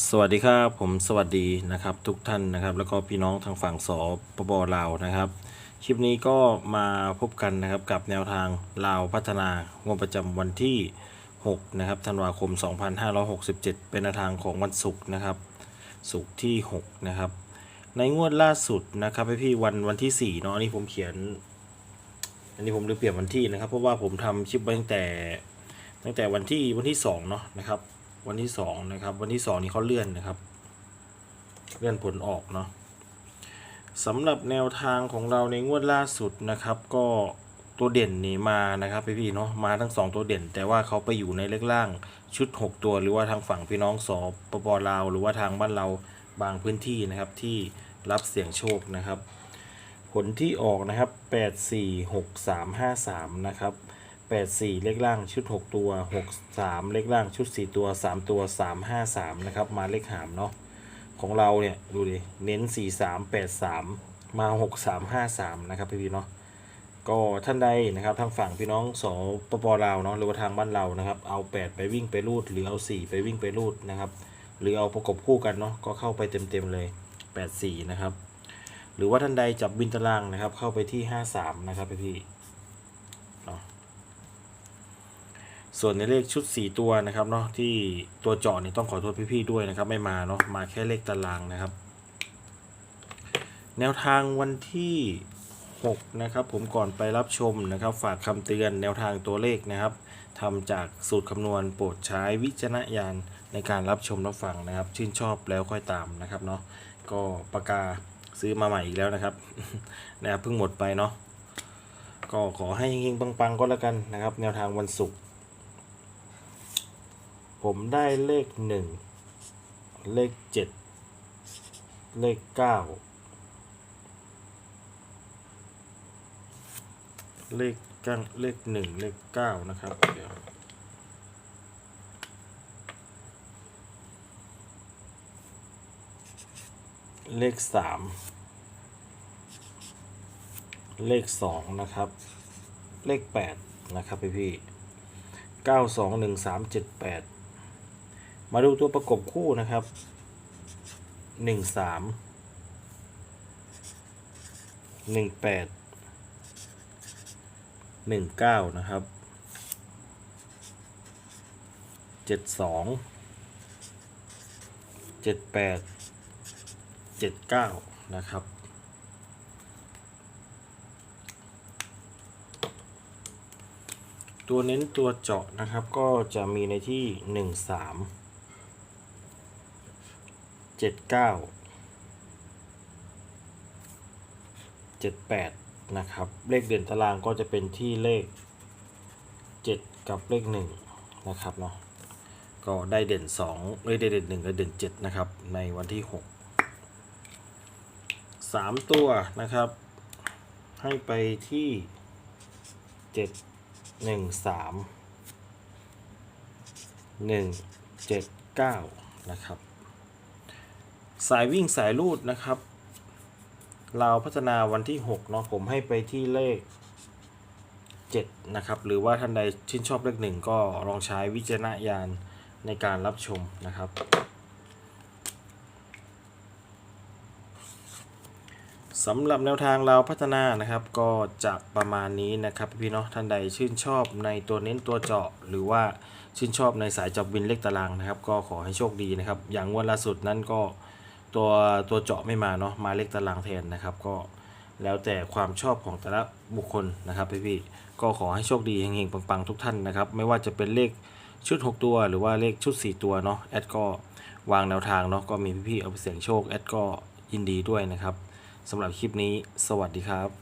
สวัสดีครับผมสวัสดีนะครับทุกท่านนะครับ แล้วก็พี่น้องทางฝั่งสปปลาวนะครับ คลิปนี้ก็มาพบกันนะครับกับแนวทางลาวพัฒนางวดประจำวันที่6นะครับธันวาคม 2567 เป็นแนวทางของวันศุกร์นะครับศุกร์ที่6นะครับในงวดล่าสุดนะครับพี่พี่วันวันที่4เนาะอันนี้ผมเขียน อันนี้ผมลืมเปลี่ยนวันที่นะครับ เพราะว่าผมทำคลิปตั้งแต่ตั้งแต่วันที่วันที่สองเนาะนะครับ วันที่สองนะครับ วันที่สองนี้เขาเลื่อนนะครับ เลื่อนผลออกเนาะสำหรับแนวทางของเราในงวดล่าสุดนะครับ ก็ตัวเด่นนี่มานะครับพี่ๆเนาะมาทั้งสองตัวเด่น แต่ว่าเขาไปอยู่ในเลขล่างชุด 6 ตัวหรือว่าทางฝั่งพี่น้องสปปลาวหรือว่าทางบ้านเราบางพื้นที่นะครับที่รับเสี่ยงโชคนะครับ ผลที่ออกนะครับ 846353 นะครับ 84 เลขล่างชุด 6 ตัว 63 เลขล่างชุด 4 ตัว 3 ตัว 353 นะครับ มาเลขหามเนาะของเราเนี่ย ดูดิ เน้น 4383 มา 6353 นะครับพี่พี่เนาะก็ท่านใดนะครับทางฝั่งพี่น้องสปปลาวเนาะหรือว่าทางบ้านเรานะครับ เอา 8 ไปวิ่งไปรูด หรือเอา 4 ไปวิ่งไปรูดนะครับ หรือเอาประกบคู่กันเนาะก็เข้าไปเต็มๆเลย 84 นะครับ หรือว่าท่านใดจับบินตารางนะครับ เข้าไปที่ 53 นะครับพี่พี่เนาะ ส่วนในเลขชุด 4 ตัวนะครับเนาะที่ตัวเจาะนี่ต้องขอโทษพี่ๆด้วยนะครับ ไม่มาเนาะมาแค่เลขตารางนะครับ แนวทางวันที่6นะครับผมก่อนไปรับชมนะครับ ฝากคำเตือนแนวทางตัวเลขนะครับทำจากสูตรคำนวณโปรดใช้วิจารณญาณในการรับชมรับฟังนะครับ ชื่นชอบแล้วค่อยตามนะครับเนาะก็ปากกาซื้อมาใหม่อีกแล้วนะครับนะเพิ่งหมดไปเนาะก็ขอให้เฮงๆปังๆก็แล้วกันนะครับ แนวทางวันศุกร์ ผมได้เลขหนึ่งเลขเจ็ดเลขเก้าเลขก้าเลขหนึ่งเลขเก้านะครับเดี๋ยวเลขสามเลขสองนะครับ เลขแปดนะครับพี่พี่เก้าสองหนึ่งสามเจ็ดแปด มาดูตัวประกบคู่นะครับหนึ่งสามหนึ่งแปดหนึ่งเก้านะครับเจ็ดสองเจ็ดแปดเจ็ดเก้านะครับตัวเน้นตัวเจาะนะครับก็จะมีในที่หนึ่งสาม เจ็ดเก้าเจ็ดแปดนะครับ เลขเด่นตารางก็จะเป็นที่เลขเจ็ดกับเลขหนึ่งนะครับเนาะก็ได้เด่นสองเอ้ยได้เด่นหนึ่งกับเด่นเจ็ดนะครับ ในวันที่หกสามตัวนะครับ ให้ไปที่เจ็ดหนึ่งสามหนึ่งเจ็ดเก้านะครับ สายวิ่งสายลูดนะครับ เราพัฒนาวันที่6เนาะผมให้ไปที่เลข7นะครับ หรือว่าท่านใดชื่นชอบเลขหนึ่งก็ลองใช้วิจารณญาณในการรับชมนะครับ สำหรับแนวทางเราพัฒนานะครับ ก็จะประมาณนี้นะครับพี่เนาะท่านใดชื่นชอบในตัวเน้นตัวเจาะ หรือว่าชื่นชอบในสายจับวินเลขตารางนะครับ ก็ขอให้โชคดีนะครับ อย่างงวันล่าสุดนั้นก็ ตัวตัวเจาะไม่มาเนาะมาเลขตารางแทนนะครับ ก็แล้วแต่ความชอบของแต่ละบุคคลนะครับพี่พี่ก็ขอให้โชคดีเฮงๆปังๆทุกท่านนะครับ ไม่ว่าจะเป็นเลขชุด 6 ตัวหรือว่าเลขชุด 4 ตัวเนาะแอดก็วางแนวทางเนาะก็มีพี่ๆเอาไปเสี่ยงโชคแอดก็ยินดีด้วยนะครับสำหรับคลิปนี้ สวัสดีครับ